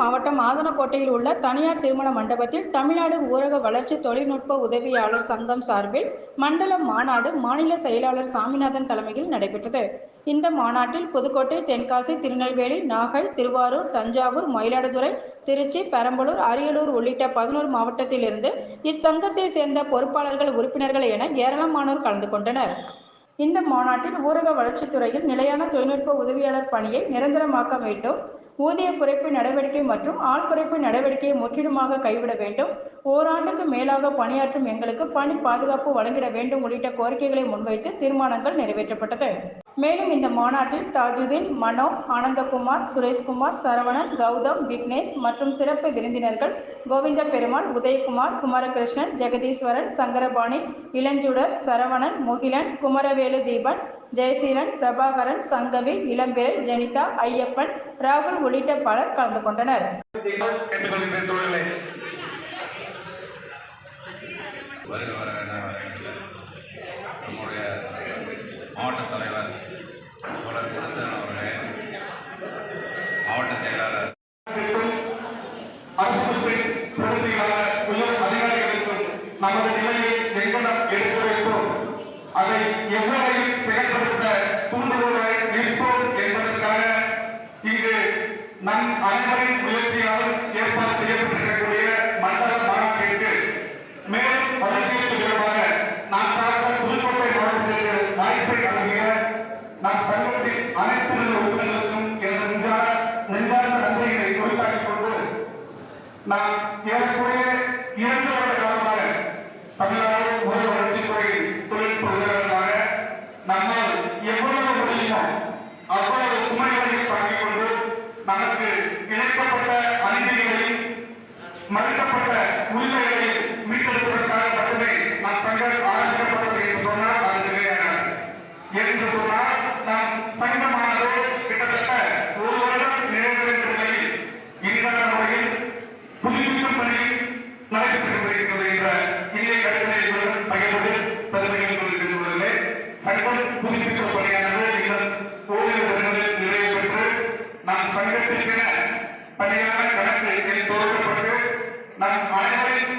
மாவட்டம் ஆதனக்கோட்டையில் உள்ள தனியார் திருமண மண்டபத்தில் தமிழ்நாடு ஊரக வளர்ச்சி தொழில்நுட்ப உதவியாளர் சங்கம் சார்பில் மண்டல மாநாடு மாநில செயலாளர் சாமிநாதன் தலைமையில் நடைபெற்றது. இந்த மாநாட்டில் புதுக்கோட்டை தென்காசி திருநெல்வேலி நாகை திருவாரூர் தஞ்சாவூர் மயிலாடுதுறை திருச்சி பெரம்பலூர் அரியலூர் உள்ளிட்ட பதினோரு மாவட்டத்திலிருந்து இச்சங்கத்தை சேர்ந்த பொறுப்பாளர்கள் உறுப்பினர்கள் என ஏராளமானோர் கலந்து கொண்டனர். இந்த மாநாட்டில் ஊரக வளர்ச்சித்துறையில் நிலையான தொழில்நுட்ப உதவியாளர் பணியை நிரந்தரமாக்க வேண்டும். ஊதிய குறைப்பு நடவடிக்கை மற்றும் ஆள் குறைப்பு நடவடிக்கையை முற்றிலுமாக கைவிட வேண்டும். ஓராண்டுக்கு மேலாக பணியாற்றும் எங்களுக்கு பணி பாதுகாப்பு வழங்கிட வேண்டும் உள்ளிட்ட கோரிக்கைகளை முன்வைத்து தீர்மானங்கள் நிறைவேற்றப்பட்டது. மேலும் இந்த மாநாட்டில் தாஜுதீன் மனோ ஆனந்தகுமார் சுரேஷ்குமார் சரவணன் கௌதம் விக்னேஷ் மற்றும் சிறப்பு விருந்தினர்கள் கோவிந்த பெருமாள் உதயகுமார் குமாரகிருஷ்ணன் ஜெகதீஸ்வரன் சங்கரபாணி இளஞ்சுடர் சரவணன் முகிலன் குமரவேலு தீபன் ஜெயசீலன் பிரபாகரன் சங்கவி இளம்பிரை ஜெனிதா ஐயப்பன் ராகுல் உள்ளிட்ட பலர் கலந்து கொண்டனர். வருக. நம் அனைவரின் முயற்சியாலும் ஏற்பாடு செய்யப்பட்டிருக்கக்கூடிய மண்டல மாநாட்டிற்கு மேலும் வளர்ச்சிக்கு தொடர்பாக நான் சார்ந்த புதுக்கோட்டை மாவட்டத்திற்கு வாய்ப்பை வழங்கிய நம் சங்கத்தின் அனைத்து நிலை உறுப்பினர்களுக்கும் எனது நெஞ்சார நெஞ்சார்ந்த நன்றிகளை குறித்தாக்கிக் கொண்டு நான் ஏறக்கூடிய மறுக்கப்பட்ட உரிமைகளை மீட்டெடுப்பதற்காக மட்டுமே அச்சங்கம் ஆரம்பிக்கப்பட்டது என்று சொன்னால் அது நிறைவேறாது என்று சொன்னால் நம் சங்கமானது கிட்டத்தட்ட ஒரு வருடம் நிறைவேற்ற நிலையில் இனிதான முறையில் புதுப்பிக்கும் பணி நடைபெற்று வருகின்றது என்ற இந்திய கருத்தினை இவருடன் பகிர்வது பெருமைகள் கொண்டிருக்கின்றவர்களே சங்கம் புதுப்பிக்கும் பணியானது இன்னும் ஓரிரு தினங்களில் நிறைவு பெற்று நம் சங்கத்திற்கென பணியான கணக்கு இதில் தொடுக்கப்பட்டு நம் அனைவரின்